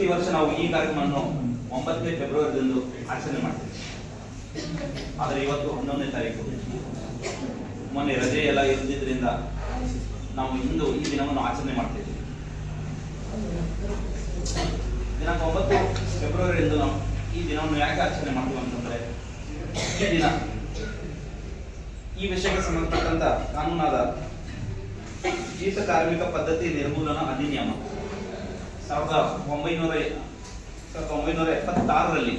ಪ್ರತಿ ವರ್ಷ ನಾವು ಈ ಕಾರ್ಯಕ್ರಮವನ್ನು ಒಂಬತ್ತನೇ ಫೆಬ್ರವರಿದಂದು ಆಚರಣೆ ಮಾಡ್ತೀವಿ. ಆದರೆ ಇವತ್ತು ಹನ್ನೊಂದನೇ ತಾರೀಕು. ಮೊನ್ನೆ ರಜೆ ಎಲ್ಲ ಇರದಿದ್ದರಿಂದ ನಾವು ಇಂದು ಈ ದಿನವನ್ನು ಆಚರಣೆ ಮಾಡ್ತಿದ್ದೀವಿ ದಿನಾಂಕ ಒಂಬತ್ತು ಫೆಬ್ರವರಿ ಎಂದು ನಾವು ಈ ದಿನವನ್ನು ಯಾಕೆ ಆಚರಣೆ ಮಾಡ್ತೀವಿ ಅಂತಂದ್ರೆ ಈ ದಿನ ಈ ವಿಷಯಕ್ಕೆ ಸಂಬಂಧಪಟ್ಟಂತ ಕಾನೂನಾದ ಜೀತ ಕಾರ್ಮಿಕ ಪದ್ಧತಿ ನಿರ್ಮೂಲನಾ ಅಧಿನಿಯಮ. ಸಾವಿರದ ಒಂಬೈನೂರ ಸಾವಿರದ ಒಂಬೈನೂರ ಎಪ್ಪತ್ತಾರರಲ್ಲಿ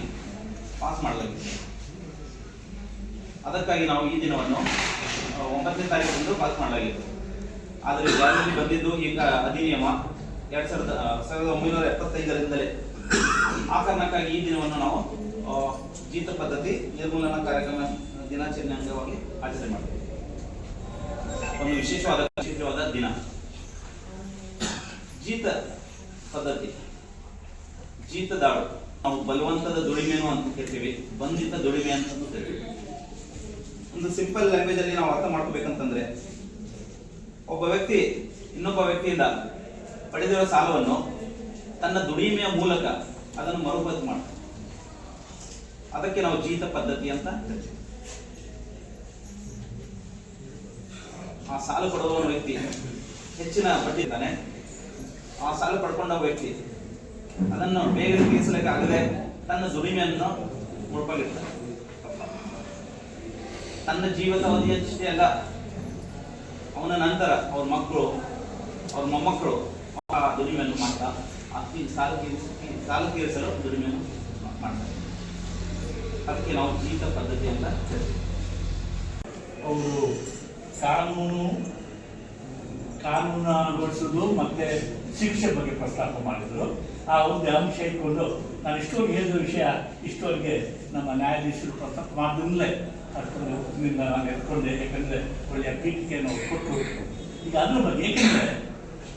ಪಾಸ್ ಮಾಡಲಾಗಿದೆ. ಅದಕ್ಕಾಗಿ ನಾವು ಈ ದಿನವನ್ನು ಒಂಬತ್ತನೇ ತಾರೀಕಿನಿಂದ ಪಾಸ್ ಮಾಡಲಾಗಿತ್ತು ಆದರೆ ಜಾರಿಯಲ್ಲಿ ಬಂದಿದ್ದು ಈಗ ಅಧಿನಿಯಮ ಎರಡ್ ಸಾವಿರದ ಸಾವಿರದ ಒಂಬೈನೂರ ಎಪ್ಪತ್ತೈದರಿಂದಲೇ. ಆ ಕಾರಣಕ್ಕಾಗಿ ಈ ದಿನವನ್ನು ನಾವು ಜೀತ ಪದ್ಧತಿ ನಿರ್ಮೂಲನಾ ಕಾರ್ಯಕ್ರಮ ದಿನಾಚರಣೆ ಅಂಗವಾಗಿ ಆಚರಣೆ ಮಾಡ್ತೀವಿ. ಒಂದು ವಿಶೇಷವಾದ ವಿಶೇಷವಾದ ದಿನ. ಜೀತ ಪದ್ಧತಿ ಜೀತದಾಳು. ನಾವು ಬಲವಂತದ ದುಡಿಮೆನು ಅಂತ ಕೇಳ್ತೀವಿ, ಬಂಧಿತ ದುಡಿಮೆ ಅಂತ ಕೇಳ್ತೀವಿ. ಒಂದು ಸಿಂಪಲ್ ಲ್ಯಾಂಗ್ವೇಜ್ ಅಲ್ಲಿ ನಾವು ಅರ್ಥ ಮಾಡ್ಕೋಬೇಕಂತಂದ್ರೆ, ಒಬ್ಬ ವ್ಯಕ್ತಿ, ಇನ್ನೊಬ್ಬ ವ್ಯಕ್ತಿಯಿಂದ ಪಡೆದಿರೋ ಸಾಲವನ್ನು ತನ್ನ ದುಡಿಮೆಯ ಮೂಲಕ ಅದನ್ನು ಮರುಪಾವತಿ ಮಾಡ ಅದಕ್ಕೆ ನಾವು ಜೀತ ಪದ್ಧತಿ ಅಂತ ಹೇಳ್ತೀವಿ ಆ ಸಾಲ ಕೊಡುವ ವ್ಯಕ್ತಿ ಹೆಚ್ಚಿನ ಬಡ್ಡಿ ಇದ್ದಾನೆ. ಆ ಸಾಲ ಪಡ್ಕೊಂಡ ವ್ಯಕ್ತಿ ಅದನ್ನು ಬೇಗ ತೀರಿಸಲಿಕ್ಕೆ ಆಗದೆ ತನ್ನ ದುಡಿಮೆಯನ್ನು ಮುಡ್ಕೊಂಡಿರ್ತಾನೆ ತನ್ನ ಜೀವದ ಅವಧಿಯಷ್ಟೇ ಅಲ್ಲ. ಅವನ ನಂತರ ಅವ್ರ ಮಕ್ಕಳು, ಅವ್ರ ಮೊಮ್ಮಕ್ಕಳು ಆ ದುಡಿಮೆಯನ್ನು ಮಾಡ್ತಾ ತೀ- ಸಾಲ ತೀರಿಸ ಸಾಲ ತೀರಿಸಲು ದುಡಿಮೆಯನ್ನು ಮಾಡ್ತಾರೆ. ಅದಕ್ಕೆ ನಾವು ಜೀವಿತ ಪದ್ಧತಿ ಅವರು ಕಾನೂನು ಕಾನೂನು ಅಳವಡಿಸೋದು ಮತ್ತೆ ಶಿಕ್ಷೆ ಬಗ್ಗೆ ಪ್ರಸ್ತಾಪ ಮಾಡಿದ್ರು. ಆ ಒಂದು ಅಂಶ ಇಟ್ಕೊಂಡು ನಾನು ಇಷ್ಟೊಂದು ಹೇಳಿದ ವಿಷಯ ಇಷ್ಟೊಂದಿಗೆ ನಮ್ಮ ನ್ಯಾಯಾಧೀಶರು ಪ್ರಸ್ತಾಪ ಮಾಡಿದ್ಲೇ ಅಷ್ಟೊಂದು ನಿನ್ನ ನಾನು ಎತ್ಕೊಂಡೆ, ಯಾಕಂದರೆ ಒಳ್ಳೆಯ ಪೀಠಿಕೆಯನ್ನು ಕೊಟ್ಟು ಈಗ ಅದ್ರ ಬಗ್ಗೆ, ಏಕೆಂದರೆ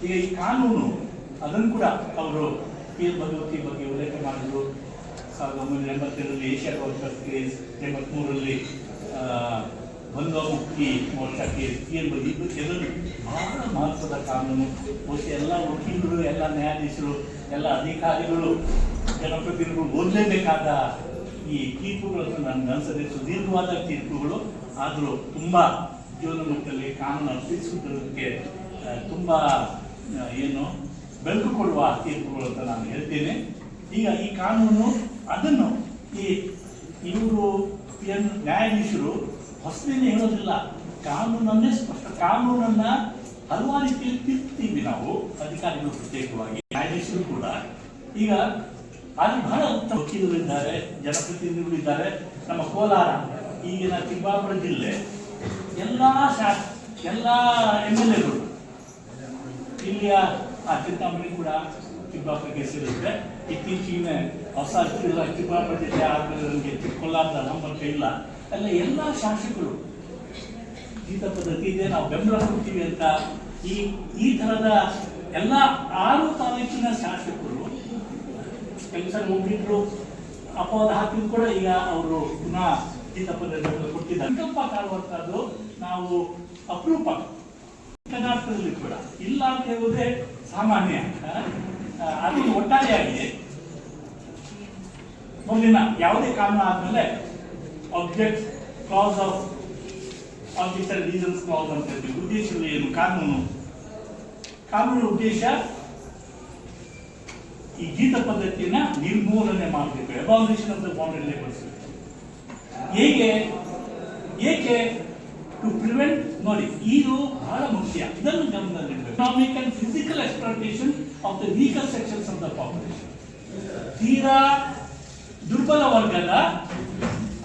ಈಗ ಈ ಕಾನೂನು, ಅದನ್ನು ಕೂಡ ಅವರು ಈ ಭಗವತಿ ಬಗ್ಗೆ ಉಲ್ಲೇಖ ಮಾಡಿದ್ರು. ಸಾವಿರದ ಒಂಬೈನೂರ ಎಂಬತ್ತೆರಡರಲ್ಲಿ ಏಷ್ಯಾ ವರ್ಕರ್ಸ್ ಕೇಸ್ ಕೇಸ್ ಕೀಲ್ ಬಗ್ಗೆ ಇದು ಎಲ್ಲರೂ ಬಹಳ ಮಹತ್ವದ ಕಾನೂನು. ಮತ್ತು ಎಲ್ಲ ವಕೀಲರು, ಎಲ್ಲ ನ್ಯಾಯಾಧೀಶರು, ಎಲ್ಲ ಅಧಿಕಾರಿಗಳು, ಜನಪ್ರತಿನಿಧಿಗಳು ಓದಲೇಬೇಕಾದ ಈ ತೀರ್ಪುಗಳನ್ನು ನನಗೆ ಅನ್ಸದೆ ಸುದೀರ್ಘವಾದ ತೀರ್ಪುಗಳು. ಆದರೂ ತುಂಬ ಜೀವನ ಮಟ್ಟದಲ್ಲಿ ಕಾನೂನು ಅರ್ಪಿಸುವುದಕ್ಕೆ ತುಂಬ ಏನು ಬೆಳಕು ಕೊಡುವ ತೀರ್ಪುಗಳು ಅಂತ ನಾನು ಹೇಳ್ತೇನೆ. ಈಗ ಈ ಕಾನೂನು ಅದನ್ನು ಈ ಇವರು ಏನು ನ್ಯಾಯಾಧೀಶರು ಹೊಸದೇನೆ ಹೇಳೋದಿಲ್ಲ. ಕಾನೂನನ್ನೇ ಸ್ಪಷ್ಟ ಕಾನೂನನ್ನ ಹಲವಾರು ರೀತಿಯಲ್ಲಿ ತಿರ್ತೀವಿ ನಾವು, ಅಧಿಕಾರಿಗಳು ಪ್ರತ್ಯೇಕವಾಗಿ, ನ್ಯಾಯಾಧೀಶರು ಕೂಡ. ಈಗ ಅಲ್ಲಿ ಬಹಳ ಉತ್ತಮ ವಕೀಲರು ಇದ್ದಾರೆ, ಜನಪ್ರತಿನಿಧಿಗಳು ಇದ್ದಾರೆ. ನಮ್ಮ ಕೋಲಾರ, ಈಗಿನ ತಿಬ್ಬಾಪುರ ಜಿಲ್ಲೆ, ಎಲ್ಲ ಶಾ ಎಲ್ಲ ಎಂ ಎಲ್ ಎಗಳು ಇಲ್ಲಿಯ ಆ ಚಿಂತಾಮಣಿ ಕೂಡ ಚಿಕ್ಕಬಳ್ಳಾಪುರಕ್ಕೆ ಸೇರಿದ್ರೆ. ಇತ್ತೀಚೆಗೆ ಹೊಸ ತಿಬ್ಬಾಪುರ ಜಿಲ್ಲೆ ನನಗೆ ಚಿಕ್ಕಬಳ್ಳಾಪುರ ನಂಬರ್ ಇಲ್ಲ. ಎಲ್ಲ ಎಲ್ಲ ಶಾಸಕರು ಜೀತ ಪದ್ಧತಿ ಇದೆ ನಾವು ಬೆಂಬಲ ಕೊಡ್ತೀವಿ ಅಂತ ಈ ಈ ಥರದ ಎಲ್ಲ ಆರು ತಾಲೂಕಿನ ಶಾಸಕರು ಕೆಲಸ ಮುಗಿದ್ರು ಅಪವಾದ ಹಾಕಿದ್ರು ಕೂಡ ಈಗ ಅವರು ಪುನಃ ಜೀತ ಪದ್ಧತಿ ಕೊಟ್ಟಿದ್ದಾರೆ. ಸಂಕಲ್ಪ ಕಾಣುವಂಥದ್ದು ನಾವು ಅಪರೂಪ. ಕರ್ನಾಟಕದಲ್ಲಿ ಕೂಡ. ಇಲ್ಲ ಅಂತ ಹೇಳುವುದೇ ಸಾಮಾನ್ಯ ಅದು ಒಟ್ಟಾರೆಯಾಗಿ ಮುಂದಿನ ಯಾವುದೇ ಕಾರಣ ಆದ್ಮೇಲೆ object class of object reasons reasons class ಅಂತ ಹೇಳ್ತೀವಿ ಉದ್ದೇಶಗಳು ಏನು ಕಾನೂನು ಉದ್ದೇಶ ಈ ಗೀತ ಪದ್ಧತಿಯನ್ನ ನಿರ್ಮೂಲನೆ ಮಾಡಬೇಕು abolition of the boundary labours ಹೇಗೆ ಏಕೆ? ಟು ಪ್ರಿವೆಂಟ್ ನೋಡಿ, ಇದು ಬಹಳ ಮುಖ್ಯ. ಇದನ್ನು ಗಮನದಲ್ಲಿಡಬೇಕು. Economic and physical exploitation of the weaker sections of the population ತೀರಾ ದುರ್ಬಲ ವರ್ಗದ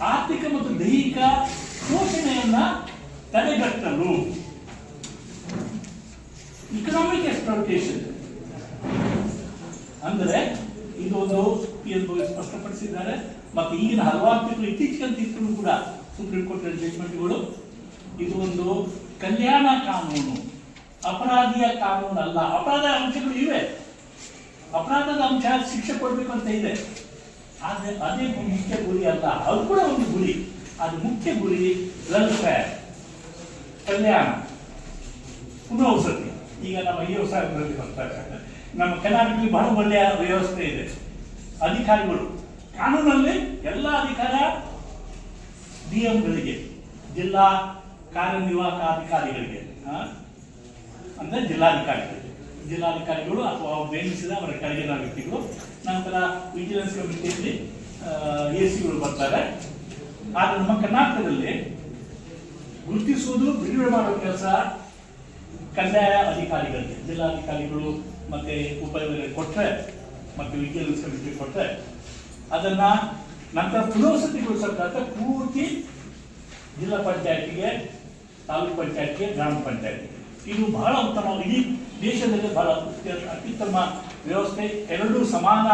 ಆರ್ಥಿಕ ಮತ್ತು ದೈಹಿಕ ಶೋಷಣೆಯನ್ನ ತಡೆಗಟ್ಟಲು. ಇಕನಾಮಿಕ್ ಎಕ್ಸ್ಪ್ಲೋಟೇಷನ್ ಅಂದರೆ ಇದೊಂದು ಸ್ಪಷ್ಟಪಡಿಸಿದ್ದಾರೆ. ಮತ್ತೆ ಈಗಿನ ಹಲವಾರು ತಿಂಗಳು ಇತ್ತೀಚಿನ ತೀರ್ಪು ಕೂಡ ಸುಪ್ರೀಂ ಕೋರ್ಟ್ ಜಡ್ಜ್ಮೆಂಟ್ಗಳು ಇದು ಒಂದು ಕಲ್ಯಾಣ ಕಾನೂನು. ಅಪರಾಧಿಯ ಕಾನೂನು ಅಲ್ಲ ಅಪರಾಧ ಅಂಶಗಳು ಇವೆ. ಅಪರಾಧದ ಅಂಶ ಶಿಕ್ಷೆ ಕೊಡಬೇಕು ಅಂತ ಇದೆ. ಆದ್ರೆ ಅದೇ ಮುಖ್ಯ ಗುರಿ ಅಲ್ಲ ಅದು ಕೂಡ ಒಂದು ಗುರಿ. ಅದು ಮುಖ್ಯ ಗುರಿ ವೆಲ್ಫೇರ್ ಕಲ್ಯಾಣ. ಪುನರ್ವಸತಿ. ಈಗ ನಮ್ಮ ಈ ಸಾಹೇಬರಲ್ಲಿ ಬರ್ತಾರೆ ನಮ್ಮ ಕರ್ನಾಟಕದಲ್ಲಿ ಬಹಳ ಒಳ್ಳೆಯ ವ್ಯವಸ್ಥೆ ಇದೆ. ಅಧಿಕಾರಿಗಳು. ಕಾನೂನಲ್ಲಿ ಎಲ್ಲ ಅಧಿಕಾರ ಡಿ ಎಂಗಳಿಗೆ ಜಿಲ್ಲಾ ಕಾರ್ಯನಿರ್ವಾಹಕ ಅಧಿಕಾರಿಗಳಿಗೆ ಅಂದ್ರೆ ಜಿಲ್ಲಾಧಿಕಾರಿಗಳು ಜಿಲ್ಲಾಧಿಕಾರಿಗಳು ಅಥವಾ ನೇಮಿಸಿದ ಅವರ ಕೆಳಗಿನ ವ್ಯಕ್ತಿಗಳು ನಂತರ ವಿಜಿಲೆನ್ಸ್ ಕಮಿಟಿಯಲ್ಲಿ ಎ ಸಿಗಳು ಬರ್ತಾರೆ. ಆದರೆ ನಮ್ಮ ಕರ್ನಾಟಕದಲ್ಲಿ ಗುರುತಿಸುವುದು ಬಿಡುಗಡೆ ಮಾಡುವ ಕೆಲಸ ಕಂದಾಯ ಅಧಿಕಾರಿಗಳಿಗೆ, ಜಿಲ್ಲಾಧಿಕಾರಿಗಳು ಮತ್ತೆ ಉಪಯೋಗ ಕೊಟ್ಟರೆ ಮತ್ತೆ ವಿಜಿಲೆನ್ಸ್ ಕಮಿಟಿ ಕೊಟ್ಟರೆ ಅದನ್ನ ನಂತರ ಪುನರ್ವಸತಿಗೊಳಿಸಬೇಕಾದ ಪೂರ್ತಿ ಜಿಲ್ಲಾ ಪಂಚಾಯತಿಗೆ, ತಾಲೂಕು ಪಂಚಾಯತ್ಗೆ, ಗ್ರಾಮ ಪಂಚಾಯತ್ಗೆ. ಇದು ಬಹಳ ಉತ್ತಮವಾಗಿ ದೇಶದಲ್ಲಿ ಬಹಳ ಅತ್ಯ- ಅತ್ಯುತ್ತಮ ವ್ಯವಸ್ಥೆ, ಎರಡೂ ಸಮಾನ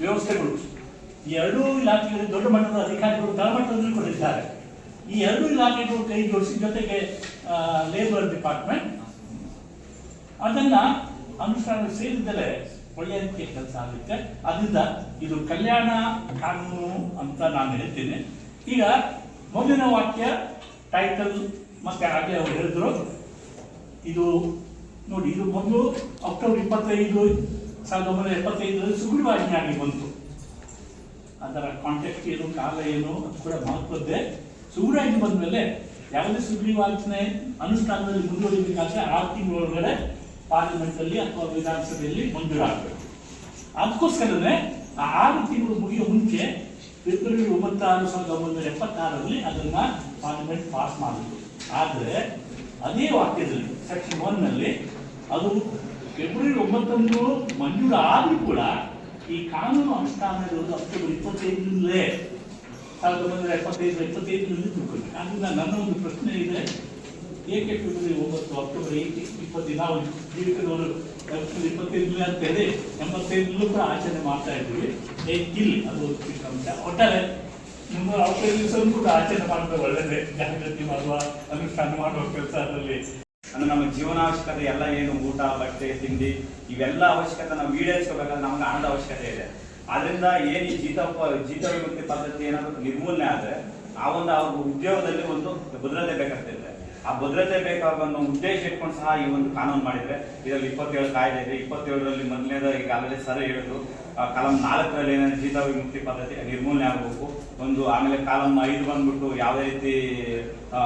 ವ್ಯವಸ್ಥೆಗಳು. ಈ ಎರಡೂ ಇಲಾಖೆಗಳಲ್ಲಿ ದೊಡ್ಡ ಮಟ್ಟದ ಅಧಿಕಾರಿಗಳು ತಳಮಟ್ಟದಲ್ಲಿ ಕೂಡ ಈ ಎರಡೂ ಇಲಾಖೆಗಳು ಕೈ ಜೋಡಿಸಿ ಜೊತೆಗೆ ಲೇಬರ್ ಡಿಪಾರ್ಟ್ಮೆಂಟ್ ಅದನ್ನ ಅನುಷ್ಠಾನ ಸೇರಿದರೆ ಒಳ್ಳೆಯ ರೀತಿಯ ಕೆಲಸ ಆಗುತ್ತೆ. ಅದರಿಂದ ಇದು ಕಲ್ಯಾಣ ಕಾನೂನು ಅಂತ ನಾನು ಹೇಳ್ತೀನಿ. ಈಗ ಮೊದಲಿನ ವಾಕ್ಯ ಟೈಟಲ್ ಮತ್ತೆ ಆಗಲೇ ಅವರು ಹೇಳಿದ್ರು. ಇದು ನೋಡಿ, ಇದು ಮೊದಲು ಅಕ್ಟೋಬರ್ ಇಪ್ಪತ್ತೈದು, ಸಾವಿರದ ಒಂಬೈನೂರ ಎಪ್ಪತ್ತೈದರಲ್ಲಿ ಸುಗ್ರೀವಾಜ್ಞೆಯಾಗಿ ಬಂತು. ಅದರ ಕಾಂಟೆಕ್ಸ್ಟ್ ಏನು, ಕಾಲ ಏನು, ಅದು ಕೂಡ ಮಹತ್ವದ್ದೇ. ಸುಗ್ರೀವಾಜ್ಞೆ ಬಂದ್ಮೇಲೆ ಯಾವುದೇ ಸುಗ್ರೀವಾಜ್ಞೆ ಅನುಷ್ಠಾನದಲ್ಲಿ ಮುಂದುವರಿಬೇಕಾದ್ರೆ ಆರು ತಿಂಗಳೊಳಗಡೆ ಪಾರ್ಲಿಮೆಂಟ್ ಅಲ್ಲಿ ಅಥವಾ ವಿಧಾನಸಭೆಯಲ್ಲಿ ಮಂಜೂರಾಗಬೇಕು ಅದಕ್ಕೋಸ್ಕರನೇ ಆ ಆರು ತಿಂಗಳು ಮುಗಿಯೋ ಮುಂಚೆ ಫೆಬ್ರವರಿ ಒಂಬತ್ತಾರು, ಸಾವಿರದ ಒಂಬೈನೂರ ಎಪ್ಪತ್ತಾರರಲ್ಲಿ ಅದನ್ನ ಪಾರ್ಲಿಮೆಂಟ್ ಪಾಸ್ ಮಾಡಿದ್ರು. ಆದರೆ, ಅದೇ ವಾಕ್ಯದಲ್ಲಿ ಸೆಕ್ಷನ್ ಒನ್ನಲ್ಲಿ ಅದು ಫೆಬ್ರವರಿ ಒಂಬತ್ತರಂದು ಮಂಜೂರು ಆದರೂ ಕೂಡ ಈ ಕಾನೂನು ಅನುಷ್ಠಾನ ಇರೋದು ಅಕ್ಟೋಬರ್ ಇಪ್ಪತ್ತೈದರಿಂದಲೇ, ಸಾವಿರದ ಒಂಬೈನೂರ ಎಪ್ಪತ್ತೈದು ಇಪ್ಪತ್ತೈದರಲ್ಲಿ ತಿಳ್ಕೊಂಡು ಆದ್ದರಿಂದ ನನ್ನ ಒಂದು ಪ್ರಶ್ನೆ ಇದೆ. ಏಕೆ ಫೆಬ್ರವರಿ ಒಂಬತ್ತು, ಅಕ್ಟೋಬರ್ ಏಕೆ ಇಪ್ಪತ್ತೈದು ನಾವು ಜೀವಿತದವರು ಇಪ್ಪತ್ತೈದನೇ ಅಂತ ಹೇಳಿ ಎಂಬತ್ತೈದರಲ್ಲೂ ಕೂಡ ಆಚರಣೆ ಮಾಡ್ತಾ ಇದ್ದೀವಿ. ಏಕಿಲ್ಲ ಅದು ಅಂಶ. ಒಟ್ಟಾರೆ, ನಿಮ್ಮ ಅವತ್ತೈದು ದಿವಸ ಕೂಡ ಆಚರಣೆ ಮಾಡಿದ್ರೆ ಒಳ್ಳೆಯದೇ ಜಾಗೃತಿ ಮಾಡುವ, ಅನುಷ್ಠಾನ ಮಾಡುವ ಕೆಲಸ ಅದರಲ್ಲಿ ಅಂದ್ರೆ ನಮ್ಮ ಜೀವನಾವಶ್ಯಕತೆ ಎಲ್ಲ ಏನು, ಊಟ, ಬಟ್ಟೆ, ತಿಂಡಿ, ಇವೆಲ್ಲ ಅವಶ್ಯಕತೆ ನಾವು ಈಡೇರಿಸ್ಕೋಬೇಕಾದ್ರೆ ನಮ್ಗೆ ಹಣದ ಅವಶ್ಯಕತೆ ಇದೆ. ಆದ್ರಿಂದ ಏನ್ ಈ ಜೀತ ಜೀತ ವಿಮುಕ್ತಿ ಪದ್ಧತಿ ಏನಾದ್ರು ನಿರ್ಮೂಲನೆ ಆದ್ರೆ ಆ ಒಂದು ಅವ್ರ ಉದ್ಯೋಗದಲ್ಲಿ ಒಂದು ಭದ್ರತೆ ಬೇಕಾಗ್ತದೆ. ಆ ಭದ್ರತೆ ಬೇಕಾಗುವ ಅನ್ನೋ ಉದ್ದೇಶ ಇಟ್ಕೊಂಡು ಸಹ ಈ ಒಂದು ಕಾನೂನು ಮಾಡಿದ್ರೆ. ಇದರಲ್ಲಿ ಇಪ್ಪತ್ತೇಳು ಕಾಯ್ದೆ ಇದೆ. ಇಪ್ಪತ್ತೇಳರಲ್ಲಿ ಮೊದಲನೇದ ಈಗಾಗಲೇ ಸರ್ ಹೇಳಿದ್ರು ಕಾಲಂ ನಾಲ್ಕರಲ್ಲಿ ಏನಾದ್ರು ಜೀತ ವಿಮುಕ್ತಿ ಪದ್ಧತಿ ನಿರ್ಮೂಲನೆ ಆಗಬೇಕು. ಒಂದು ಆಮೇಲೆ ಕಾಲಂ ಐದು ಬಂದ್ಬಿಟ್ಟು ಯಾವುದೇ ರೀತಿ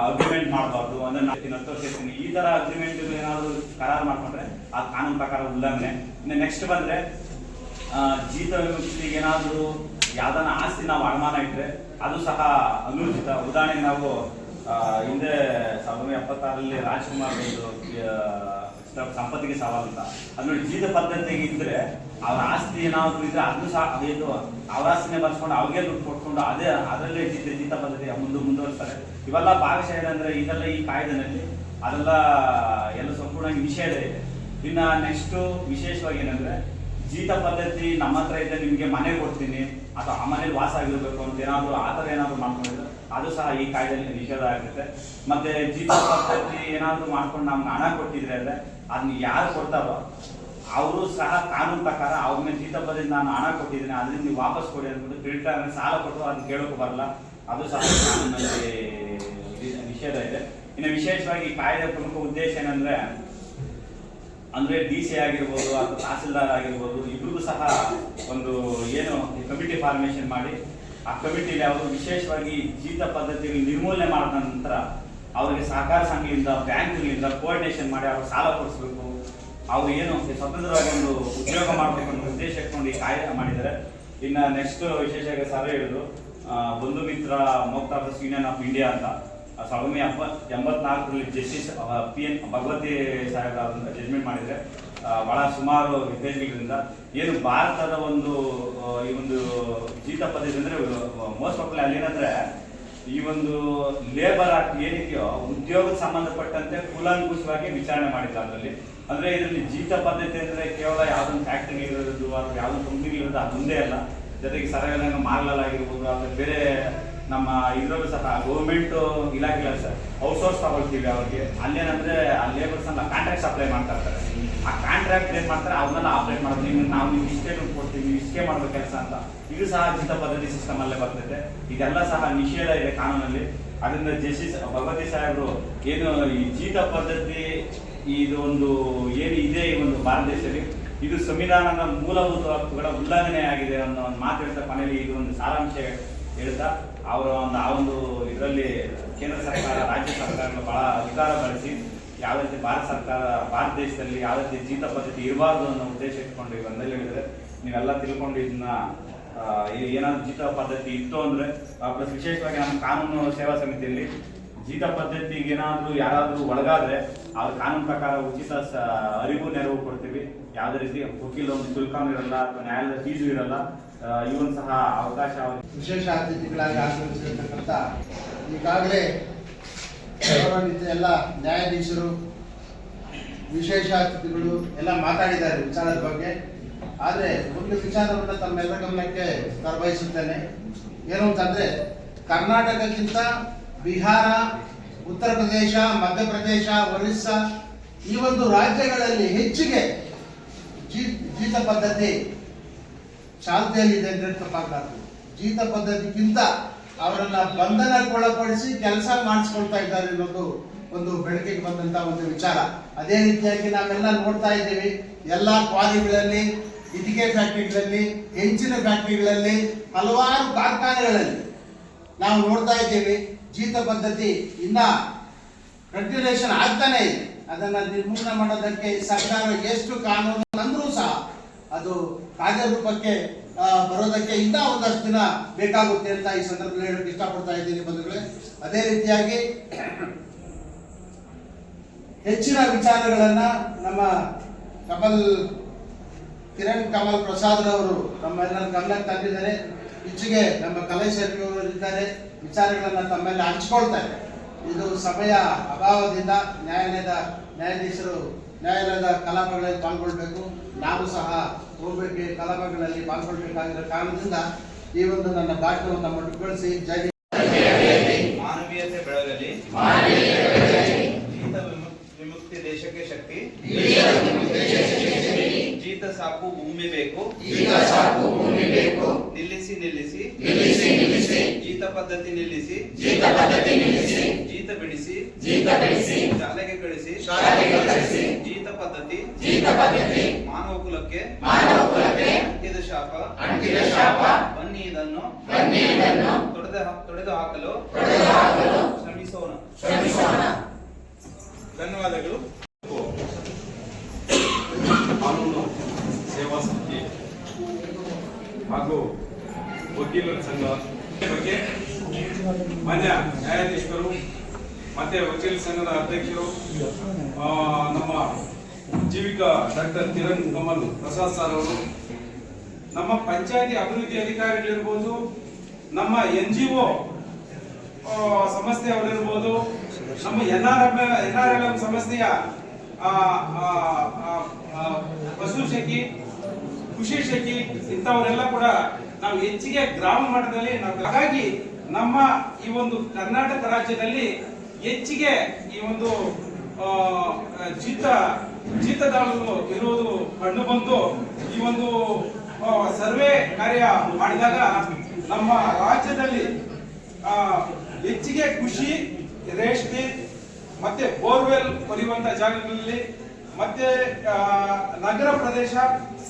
ಅಗ್ರಿಮೆಂಟ್ ಮಾಡಬಾರ್ದು. ಅಂದ್ರೆ ನಾನು ಹತ್ತು ಈ ತರ ಅಗ್ರಿಮೆಂಟ್ ಏನಾದರೂ ಕರಾರು ಮಾಡ್ಕೊಂಡ್ರೆ ಆ ಕಾನೂನು ಪ್ರಕಾರ ಉಲ್ಲಂಘನೆ. ಇನ್ನು ನೆಕ್ಸ್ಟ್ ಬಂದ್ರೆ ಜೀತ ವಿಮುಕ್ತಿಗೆ ಏನಾದರೂ ಯಾವ್ದಾನ ಆಸ್ತಿ ನಾವು ಅಡಮಾನ ಇಟ್ಟರೆ ಅದು ಸಹ ಅನುಚಿತ. ಉದಾಹರಣೆಗೆ ನಾವು ಹಿಂದೆ ಸಾವಿರದ ಎಪ್ಪತ್ತಾರಲ್ಲಿ ರಾಜ್ಕುಮಾರ್ ಒಂದು ಸಂಪತ್ತಿಗೆ ಸವಾಲು ಅಂತ ಅಂದ್ರೆ ಜೀತ ಪದ್ಧತಿಗೆ ಇದ್ರೆ ಅವ್ರ ಆಸ್ತಿ ಏನಾದ್ರು ಇದ್ರೆ ಅದು ಸಹ ಇದು, ಅವ್ರ ಆಸ್ತಿನೇ ಬರ್ಸ್ಕೊಂಡು ಅವ್ರಿಗೆ ದುಡ್ಡು ಕೊಟ್ಕೊಂಡು ಅದೇ, ಅದರಲ್ಲೇ ಜೀತ ಜೀತ ಪದ್ಧತಿ ಮುಂದೆ, ಮುಂದುವರಿಸ್ತಾರೆ. ಇವೆಲ್ಲ ಭಾಗಶಃ ಏನಂದ್ರೆ ಇದೆಲ್ಲ ಈ ಕಾಯ್ದೆನಲ್ಲಿ ಅದೆಲ್ಲ ಎಲ್ಲ ಸಂಪೂರ್ಣವಾಗಿ ನಿಷೇಧ ಇದೆ. ಇನ್ನ ನೆಕ್ಸ್ಟ್ ವಿಶೇಷವಾಗಿ ಏನಂದ್ರೆ ಜೀತ ಪದ್ಧತಿ ನಮ್ಮ ಹತ್ರ ಇದ್ದರೆ ನಿಮಗೆ ಮನೆ ಕೊಡ್ತೀನಿ, ಅಥವಾ ಆ ಮನೇಲಿ ವಾಸ ಆಗಿರ್ಬೇಕು ಅಂತ ಏನಾದ್ರು, ಆ ಥರ ಏನಾದ್ರು ಮಾಡ್ಕೊಂಡಿದ್ರೆ ಅದು ಸಹ ಈ ಕಾಯ್ದೆಯಲ್ಲಿ ನಿಷೇಧ ಆಗುತ್ತೆ. ಮತ್ತೆ ಜೀತ ಪದ್ಧತಿ ಏನಾದ್ರು ಮಾಡ್ಕೊಂಡು ನಮ್ಗೆ ಹಣ ಕೊಟ್ಟಿದ್ರೆ ಅಂದ್ರೆ ಅದನ್ನ ಯಾರು ಕೊಡ್ತಾರೋ, ಅವರು ಸಹ ಕಾನೂನು ಪ್ರಕಾರ ಅವ್ರ ಮೇಲೆ ಜೀತ ಪದ್ಧತಿ ನಾನು ಹಣ ಕೊಟ್ಟಿದ್ದೀನಿ ಅದರಿಂದ ನೀವು ವಾಪಸ್ ಕೊಡಿ ಅಂದ್ಬಿಟ್ಟು ಕ್ರೆಡಿಟ್ ಕಾರ್ಡ್ ಸಾಲ ಕೊಟ್ಟು ಅದನ್ನ ಕೇಳೋಕೆ ಬರಲ್ಲ. ಅದು ಸಹ ಕಾನೂನಲ್ಲಿ ನಿಷೇಧ ಇದೆ. ಇನ್ನು ವಿಶೇಷವಾಗಿ ಈ ಕಾಯ್ದೆ ಪ್ರಮುಖ ಉದ್ದೇಶ ಏನಂದ್ರೆ ಅಂದ್ರೆ ಡಿ ಸಿ ಆಗಿರ್ಬೋದು ಅಥವಾ ತಹಸೀಲ್ದಾರ್ ಆಗಿರ್ಬೋದು, ಇಬ್ರಿಗೂ ಸಹ ಒಂದು ಏನು ಕಮಿಟಿ ಫಾರ್ಮೇಷನ್ ಮಾಡಿ, ಆ ಕಮಿಟಿಲಿ ಅವರು ವಿಶೇಷವಾಗಿ ಜೀತ ಪದ್ಧತಿಗೆ ನಿರ್ಮೂಲನೆ ಮಾಡಿದ ನಂತರ ಅವರಿಗೆ ಸಹಕಾರ ಸಂಘದಿಂದ, ಬ್ಯಾಂಕ್ಗಳಿಂದ ಕೋಆರ್ಡಿನೇಷನ್ ಮಾಡಿ ಅವ್ರಿಗೆ ಸಾಲ ಕೊಡಿಸ್ಬೇಕು. ಅವ್ರು ಏನು ಸ್ವತಂತ್ರವಾಗಿ ಒಂದು ಉದ್ಯೋಗ ಮಾಡಬೇಕು ಅನ್ನೋ ಉದ್ದೇಶ ಇಟ್ಕೊಂಡು ಈ ಕಾರ್ಯ ಮಾಡಿದ್ದಾರೆ. ಇನ್ನು ನೆಕ್ಸ್ಟ್ ವಿಶೇಷವಾಗಿ ಸಭೆ ಹೇಳಿದ್ರು ಬಂಧು ಮಿತ್ರ, ಮೋಕ್ತಾ ಯೂನಿಯನ್ ಆಫ್ ಇಂಡಿಯಾ ಅಂತ. ಸಾವಿರದ ಎಪ್ಪತ್ ಎಂಬತ್ನಾಲ್ಕರಲ್ಲಿ ಜಸ್ಟಿಸ್ ಪಿ ಎನ್ ಭಗವತಿ ಸಾಹೇಬ್ ಜಡ್ಜ್ಮೆಂಟ್ ಮಾಡಿದ್ರೆ ಬಹಳ ಸುಮಾರು ವಿದ್ಯಾರ್ಥಿಗಳಿಂದ ಏನು ಭಾರತದ ಒಂದು ಈ ಒಂದು ಜೀತ ಪದ್ಧತಿ ಅಂದರೆ ಮೋಸ್ಟ್ ಆಫ್ ಅಲ್ಲಿ ಏನಂದರೆ ಈ ಒಂದು ಲೇಬರ್ ಆಕ್ಟ್ ಏನಿದೆಯೋ ಉದ್ಯೋಗಕ್ಕೆ ಸಂಬಂಧಪಟ್ಟಂತೆ ಕೂಲಂಕುಷವಾಗಿ ವಿಚಾರಣೆ ಮಾಡಿದ್ರು ಅದರಲ್ಲಿ. ಅಂದರೆ ಇದರಲ್ಲಿ ಜೀತ ಪದ್ಧತಿ ಅಂದರೆ ಕೇವಲ ಯಾವುದೊಂದು ಫ್ಯಾಕ್ಟರಿ ಇರೋದು ಅಥವಾ ಯಾವ್ದೊಂದು ಕಂಪ್ನಿಗಳಿರೋದು ಅದು ಮುಂದೆ ಅಲ್ಲ. ಜೊತೆಗೆ ಸರಗನಾಗ ಮಾರ್ಲಲ್ ಆಗಿರ್ಬೋದು ಅಥವಾ ಬೇರೆ ನಮ್ಮ ಇದರಲ್ಲೂ ಸಹ ಗೌರ್ಮೆಂಟ್ ಇಲಾಖೆ ಸರ್ ಔಟ್ಸೋರ್ಸ್ ತಗೊಳ್ತೀವಿ ಅವ್ರಿಗೆ. ಅಲ್ಲೇನಂದ್ರೆ ಆ ಲೇಬರ್ಸ್ ಎಲ್ಲ ಕಾಂಟ್ರಾಕ್ಟ್ ಅಪ್ಲೈ ಮಾಡ್ತಾ ಇರ್ತಾರೆ. ಆ ಕಾಂಟ್ರಾಕ್ಟ್ ಏನ್ ಮಾಡ್ತಾರೆ ಅವನ್ನೆಲ್ಲ ಆಪರೇಟ್ ನಿಮ್ಗೆ ನಾವು ನಿಮ್ಗೆ ಇಷ್ಟೇ ದುಡ್ಡು ಕೊಡ್ತೀವಿ ಇಷ್ಟೇ ಮಾಡ್ಬೇಕು ಕೆಲಸ ಅಂತ. ಇದು ಸಹ ಜಿತ ಪದ್ಧತಿ ಸಿಸ್ಟಮ್ ಅಲ್ಲೇ ಬರ್ತೈತೆ. ಇದೆಲ್ಲ ಸಹ ನಿಷೇಧ ಇದೆ ಕಾನೂನಲ್ಲಿ. ಅದರಿಂದ ಜಸ್ಟಿಸ್ ಭಗವತಿ ಸಾಹೇಬರು ಏನು ಈ ಜೀತ ಪದ್ಧತಿ ಇದು ಒಂದು ಏನು ಇದೆ ಈ ಒಂದು ಭಾರತ ದೇಶದಲ್ಲಿ, ಇದು ಸಂವಿಧಾನದ ಮೂಲಭೂತ ಹಕ್ಕುಗಳ ಉಲ್ಲಂಘನೆ ಆಗಿದೆ ಅನ್ನೋ ಒಂದು ಮಾತು ಹೇಳ್ತಾ, ಕೊನೆಯಲ್ಲಿ ಇದು ಒಂದು ಸಾರಾಂಶ ಹೇಳ್ತಾ ಅವರ ಒಂದು ಆ ಒಂದು ಇದರಲ್ಲಿ ಕೇಂದ್ರ ಸರ್ಕಾರ, ರಾಜ್ಯ ಸರ್ಕಾರಗಳು ಬಹಳ ಅಧಿಕಾರ ಬಳಸಿ ಯಾವ ರೀತಿ ಭಾರತ ಸರ್ಕಾರ, ಭಾರತ ದೇಶದಲ್ಲಿ ಯಾವ ರೀತಿ ಜೀತ ಪದ್ಧತಿ ಇರಬಾರ್ದು ಅನ್ನೋ ಉದ್ದೇಶ ಇಟ್ಕೊಂಡು ಇವಂದಲ್ಲಿ ಹೇಳಿದ್ರೆ, ನೀವೆಲ್ಲ ತಿಳ್ಕೊಂಡು ಇದನ್ನ ಏನಾದ್ರು ಜೀತ ಪದ್ಧತಿ ಇತ್ತು ಅಂದ್ರೆ ಪ್ಲಸ್ ವಿಶೇಷವಾಗಿ ನಮ್ಮ ಕಾನೂನು ಸೇವಾ ಸಮಿತಿಯಲ್ಲಿ ಜೀತ ಪದ್ಧತಿಗೆ ಏನಾದ್ರೂ ಯಾರಾದರೂ ಒಳಗಾದ್ರೆ, ಅವ್ರ ಕಾನೂನು ಪ್ರಕಾರ ಉಚಿತ ಅರಿವು ನೆರವು ಕೊಡ್ತೀವಿ. ಯಾವುದೇ ರೀತಿ ವಕೀಲ ಒಂದು ಶುಲ್ಕನೂ ಇರಲ್ಲ ಅಥವಾ ನ್ಯಾಯಾಲಯದ ಫೀಸು ಇರಲ್ಲ. ಸಹ ಅವಕಾಶ ವಿಶೇಷ ಅತಿಥಿಗಳಾಗಿ ಆಗಮಿಸಿರ್ತಕ್ಕಂಥ ಈಗಾಗಲೇ ಎಲ್ಲ ನ್ಯಾಯಾಧೀಶರು, ವಿಶೇಷ ಅತಿಥಿಗಳು ಎಲ್ಲ ಮಾತಾಡಿದ್ದಾರೆ ವಿಚಾರದ ಬಗ್ಗೆ. ಆದರೆ ಒಂದು ವಿಚಾರವನ್ನು ತಮ್ಮೆಲ್ಲ ಗಮನಕ್ಕೆ ತರಬಯಸುತ್ತೇನೆ ಏನು ಅಂತಂದ್ರೆ, ಕರ್ನಾಟಕಕ್ಕಿಂತ ಬಿಹಾರ, ಉತ್ತರ ಪ್ರದೇಶ, ಮಧ್ಯಪ್ರದೇಶ, ಒರಿಸ್ಸಾ ಈ ಒಂದು ರಾಜ್ಯಗಳಲ್ಲಿ ಹೆಚ್ಚಿಗೆ ಜೀ- ಜೀತ ಪದ್ಧತಿ ಚಾಲ್ತಿಯಲ್ಲಿದೆ ಅಂತ ತಪ್ಪಾಗಬಾರ್ದು. ಜೀತ ಪದ್ಧತಿಗಿಂತ ಅವರನ್ನ ಬಂಧನಕ್ಕೊಳಪಡಿಸಿ ಕೆಲಸ ಮಾಡಿಸ್ಕೊಳ್ತಾ ಇದ್ದಾರೆ ಅನ್ನೋದು ಒಂದು ಬೆಳಕಿಗೆ ಬಂದಂತ ಒಂದು ವಿಚಾರ. ಅದೇ ರೀತಿಯಾಗಿ ನಾವೆಲ್ಲ ನೋಡ್ತಾ ಇದ್ದೀವಿ, ಎಲ್ಲ ಕ್ವಾರಿಗಳಲ್ಲಿ, ಇಟಿಕೆ ಫ್ಯಾಕ್ಟ್ರಿಗಳಲ್ಲಿ, ಹೆಂಚಿನ ಫ್ಯಾಕ್ಟ್ರಿಗಳಲ್ಲಿ, ಹಲವಾರು ಕಾರ್ಖಾನೆಗಳಲ್ಲಿ ನಾವು ನೋಡ್ತಾ ಇದ್ದೀವಿ, ಜೀತ ಪದ್ಧತಿ ಇನ್ನ ಕಂಟಿನ್ಯೂಷನ್ ಆಗ್ತಾನೆ ಇದೆ. ಅದನ್ನ ನಿರ್ಮೂಲನೆ ಮಾಡೋದಕ್ಕೆ ಸರ್ಕಾರ ಎಷ್ಟು ಕಾನೂನು ಅದು ಕಾರ್ಯರೂಪಕ್ಕೆ ಆ, ಬರೋದಕ್ಕೆ ಇನ್ನೂ ಒಂದಷ್ಟು ದಿನ ಬೇಕಾಗುತ್ತೆ ಅಂತ ಈ ಸಂದರ್ಭದಲ್ಲಿ ಹೇಳೋಕೆ ಇಷ್ಟಪಡ್ತಾ ಇದ್ದೀನಿ ಬಂಧುಗಳೇ. ಅದೇ ರೀತಿಯಾಗಿ ಹೆಚ್ಚಿನ ವಿಚಾರಗಳನ್ನ ನಮ್ಮ ಕಮಲ್ ಕಿರಣ್ ಕಮಲ್ ಪ್ರಸಾದ್ ಅವರು ನಮ್ಮೆಲ್ಲರ ಗಮನಕ್ಕೆ ತಂದಿದ್ದಾರೆ. ಇಚ್ಚಿಗೆ ನಮ್ಮ ಕಲೆ ಅವರು ಇದ್ದಾರೆ ವಿಚಾರಗಳನ್ನ ತಮ್ಮಲ್ಲಿ ಹಂಚ್ಕೊಳ್ತಾರೆ. ಇದು ಸಮಯ ಅಭಾವದಿಂದ ನ್ಯಾಯಾಲಯದ ನ್ಯಾಯಾಧೀಶರು ನ್ಯಾಯಾಲಯದ ಕಲಾಪಗಳಲ್ಲಿ ಪಾಲ್ಗೊಳ್ಬೇಕು. ನಾನು ಸಹ ಹೋಗ್ಬೇಕು ಕಲಾಪಗಳಲ್ಲಿ ಪಾಲ್ಗೊಳ್ಬೇಕಾಗಿರೋ ಕಾರಣದಿಂದ ಈ ಒಂದು ನನ್ನ ಭಾಷಣವನ್ನು ಮೊಟಕುಗೊಳಿಸಿ ಜೈ ಮಾನವೀಯತೆ ಬೆಳಗಲಿ. ಜೀತ ವಿಮು- ವಿಮುಕ್ತಿ ದೇಶಕ್ಕೆ ಶಕ್ತಿ. ಜೀತ ಸಾಕು ಭೂಮಿ ಬೇಕು. ನಿಲ್ಲಿಸಿ ನಿಲ್ಲಿಸಿ. ಜೀತ ಪದ್ಧತಿ ನಿಲ್ಲಿಸಿ. ಜೀತ ಬಿಡಿಸಿ. ಶಾಲೆಗೆ ಕಳಿಸಿ. ಜೀತ ಪದ್ಧತಿ. ಮಾನವ ಕುಲಕ್ಕೆ ಮಾನವ ಕುಲಕ್ಕೆ ಅಂಟಿದ ಶಾಪ. ಬನ್ನಿ ಇದನ್ನು. ತೊಡೆದು ತೊಡೆದು ಹಾಕಲು. ಶ್ರಮಿಸೋಣ. ಶ್ರಮಿಸೋಣ. ಧನ್ಯವಾದಗಳು. ಕಾನೂನು ಸೇವಾ ಸಮಿತಿ ಹಾಗೂ ವಕೀಲರ ಸಂಘ ಬಗ್ಗೆ ಮಾನ್ಯ ನ್ಯಾಯಾಧೀಶರು ಮತ್ತೆ ವಕೀಲ ಸಂಘದ ಅಧ್ಯಕ್ಷರು ಆ, ನಮ್ಮ ಜೀವಿಕಾ ಡಾಕ್ಟರ್ ಕಿರಣ್ ಕಮಲ್ ಪ್ರಸಾದ್ ಸರ್ ಅವರು. ನಮ್ಮ ಪಂಚಾಯತಿ ಅಭಿವೃದ್ಧಿ ಅಧಿಕಾರಿಗಳಿರ್ಬೋದು ನಮ್ಮ ಎನ್ ಜಿ ಒ ಸಂಸ್ಥೆಯವರಿರ್ಬೋದು ನಮ್ಮ N R M N R L M ಸಂಸ್ಥೆಯ ಬಸು ಶೆಟ್ಟಿ ಖುಷಿ ಶೆಟ್ಟಿ ಇಂಥವರೆಲ್ಲ ಕೂಡ ನಾವು ಹೆಚ್ಚಿಗೆ ಗ್ರಾಮ ಮಟ್ಟದಲ್ಲಿ ನಾವು ಹಾಗಾಗಿ ನಮ್ಮ ಈ ಒಂದು ಕರ್ನಾಟಕ ರಾಜ್ಯದಲ್ಲಿ ಹೆಚ್ಚಿಗೆ ಈ ಒಂದು ಆ, ಜೀತ ಜೀತದಾಳರು ಇರುವುದು ಕಂಡು ಬಂದು ಈ ಒಂದು ಸರ್ವೆ ಕಾರ್ಯ ಮಾಡಿದಾಗ ನಮ್ಮ ರಾಜ್ಯದಲ್ಲಿ ಹೆಚ್ಚಿಗೆ ಕೃಷಿ, ರೇಷ್ಮೆ ಮತ್ತೆ ಬೋರ್ವೆಲ್ ಕೊರೆಯುವಂತ ಜಾಗಗಳಲ್ಲಿ ಮತ್ತೆ ನಗರ ಪ್ರದೇಶ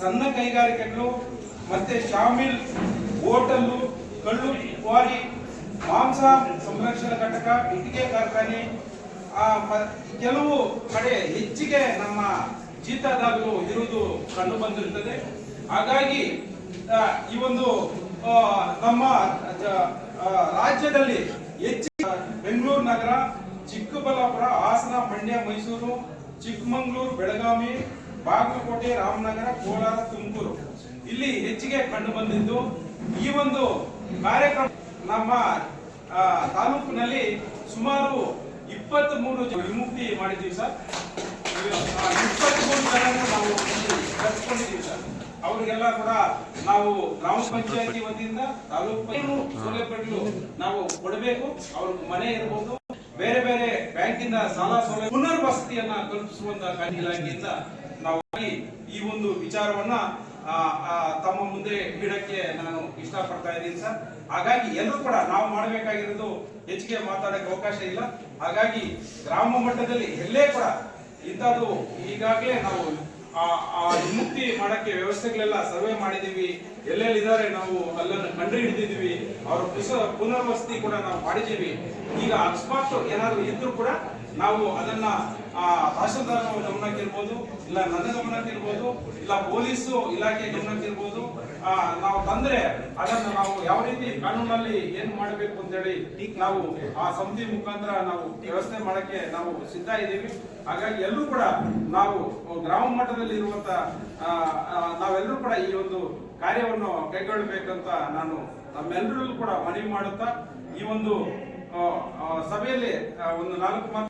ಸಣ್ಣ ಕೈಗಾರಿಕೆಗಳು ಮತ್ತೆ ಶಾಮಿಲ್ ಹೋಟೆಲ್ಲು, ಕಳ್ಳು, ಕ್ವಾರಿ, ಮಾಂಸ ಸಂರಕ್ಷಣಾ ಘಟಕ, ಇಟ್ಟಿಗೆ ಕಾರ್ಖಾನೆ ಕೆಲವು ಕಡೆ ಹೆಚ್ಚಿಗೆ ನಮ್ಮ ಜೀತದಾಗಲು ಇರುವುದು ಕಂಡು ಬಂದಿರುತ್ತದೆ. ಹಾಗಾಗಿ ಈ ಒಂದು ನಮ್ಮ ರಾಜ್ಯದಲ್ಲಿ ಹೆಚ್ಚು ಬೆಂಗಳೂರು ನಗರ, ಚಿಕ್ಕಬಳ್ಳಾಪುರ, ಹಾಸನ, ಮಂಡ್ಯ, ಮೈಸೂರು, ಚಿಕ್ಕಮಂಗ್ಳೂರು, ಬೆಳಗಾವಿ, ಬಾಗಲಕೋಟೆ, ರಾಮನಗರ, ಕೋಲಾರ, ತುಮಕೂರು ಇಲ್ಲಿ ಹೆಚ್ಚಿಗೆ ಕಂಡು ಬಂದಿದ್ದು. ಈ ಒಂದು ಕಾರ್ಯಕ್ರಮ ನಮ್ಮ ತಾಲೂಕಿನಲ್ಲಿ ಸುಮಾರು ಇಪ್ಪತ್ತ್ ಮೂರು ವಿಮುಕ್ತಿ ಮಾಡಿದ್ದೀವಿ ಸರ್. ಇಪ್ಪತ್ತ್ ಮೂರು ಜನರನ್ನು ನಾವು ಕಟ್ಕೊಂಡಿದ್ದೀವಿ ಸರ್. ಅವರಿಗೆಲ್ಲ ಕೂಡ ನಾವು ಗ್ರಾಮ ಪಂಚಾಯತಿ ವತಿಯಿಂದ ತಾಲೂಕು ಸೌಲಭ್ಯಗಳು ನಾವು ಕೊಡಬೇಕು. ಅವ್ರ ಮನೆ ಇರಬಹುದು ಬೇರೆ ಬೇರೆ ಬ್ಯಾಂಕಿಂದ ಸಾಲ ಸೌಲಭ್ಯ ಪುನರ್ವಸತಿಯನ್ನ ಕಲ್ಪಿಸುವಂತ ಇಲಾಖೆಯಿಂದ ನಾವು ಈ- ಒಂದು ವಿಚಾರವನ್ನ ತಮ್ಮ ಮುಂದೆ ಇಡಕ್ಕೆ ನಾನು ಇಷ್ಟಪಡ್ತಾ ಇದ್ದೀನಿ ಸರ್. ಹಾಗಾಗಿ ಎಲ್ಲರೂ ಕೂಡ ನಾವು ಮಾಡಬೇಕಾಗಿರೋದು ಹೆಚ್ಚಿಗೆ ಮಾತಾಡಕ್ಕೆ ಅವಕಾಶ ಇಲ್ಲ. ಹಾಗಾಗಿ ಗ್ರಾಮ ಮಟ್ಟದಲ್ಲಿ ಎಲ್ಲೇ ಕೂಡ ಇಂಥದ್ದು ಈಗಾಗಲೇ ನಾವು ವಿಮುಕ್ತಿ ಮಾಡಕ್ಕೆ ವ್ಯವಸ್ಥೆಗಳೆಲ್ಲ ಸರ್ವೆ ಮಾಡಿದೀವಿ ಎಲ್ಲೆಲ್ಲಿ ಇದ್ದಾರೆ ನಾವು ಅಲ್ಲನ್ನು ಕಂಡು ಹಿಡಿದಿದ್ದೀವಿ ಅವ್ರ ಪುನರ್ವಸತಿ ಕೂಡ ನಾವು ಮಾಡಿದ್ದೀವಿ. ಈಗ ಅಕಸ್ಮಾತ್ ಏನಾದರೂ ಇದ್ರೂ ಕೂಡ ನಾವು ಅದನ್ನ, ಆ ಗಮನಕ್ಕಿರ್ಬೋದು ಇಲ್ಲ ನನ್ನ ಗಮನಕ್ಕಿರ್ಬೋದು ಇಲ್ಲ ಪೊಲೀಸು ಇಲಾಖೆ ಗಮನಕ್ಕಿರ್ಬೋದು ನಾವು ತಂದ್ರೆ ಅದನ್ನ ನಾವು ಯಾವ ರೀತಿ ಕಾನೂನಲ್ಲಿ ಏನ್ ಮಾಡಬೇಕು ಅಂತ ಹೇಳಿ ನಾವು ಆ ಸಮಿತಿ ಮುಖಾಂತರ ನಾವು ವ್ಯವಸ್ಥೆ ಮಾಡಕ್ಕೆ ನಾವು ಸಿದ್ಧ ಇದ್ದೀವಿ. ಹಾಗಾಗಿ ಎಲ್ಲರೂ ಕೂಡ ನಾವು ಗ್ರಾಮ ಮಟ್ಟದಲ್ಲಿ ಇರುವಂತ ನಾವೆಲ್ಲರೂ ಕೂಡ ಈ ಒಂದು ಕಾರ್ಯವನ್ನು ಕೈಗೊಳ್ಳಬೇಕಂತ ನಾನು ನಮ್ಮೆಲ್ಲರಿಗೂ ಕೂಡ ಮನವಿ ಮಾಡುತ್ತಾ, ಈ ಒಂದು ಸಭೆಯಲ್ಲಿ ಒಂದು ನಾಲ್ಕು ಮಾತು